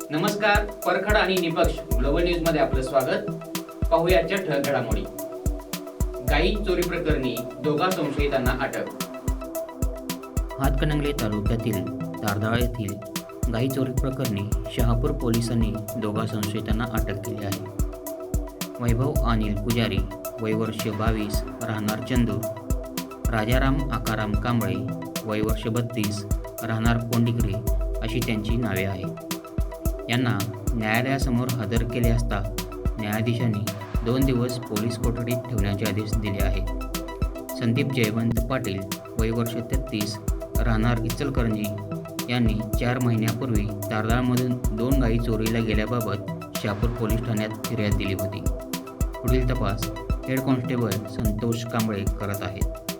नमस्कार परखड आणि निपक्ष ग्लोबल न्यूजमध्ये आपलं स्वागत. पाहुयाच्या ठळक घडामोडी गाई चोरी प्रकरणी दोघा संशयितांना अटक. हातकणंगले तालुक्यातील तारदाळ येथील गाई चोरी प्रकरणी शहापूर पोलिसांनी दोघा संशयितांना अटक केली आहे. वैभव अनिल पुजारी वय वर्ष बावीस राहणार चंदूर. राजाराम आकाराम कांबळे वय वर्ष बत्तीस राहणार कोंडिगरे अशी त्यांची नावे आहेत. यांना न्यायालयासमोर हजर केले असता न्यायाधीशांनी दोन दिवस पोलीस कोठडीत ठेवण्याचे आदेश दिले आहेत. संदीप जयवंत पाटील वय वर्ष तेहतीस राहणार इचलकरंजी यांनी चार महिन्यापूर्वी तारदाळमधून दोन गायी चोरीला गेल्याबाबत शहापूर पोलीस ठाण्यात फिर्याद दिली होती. पुढील तपास हेड कॉन्स्टेबल संतोष कांबळे करत आहेत.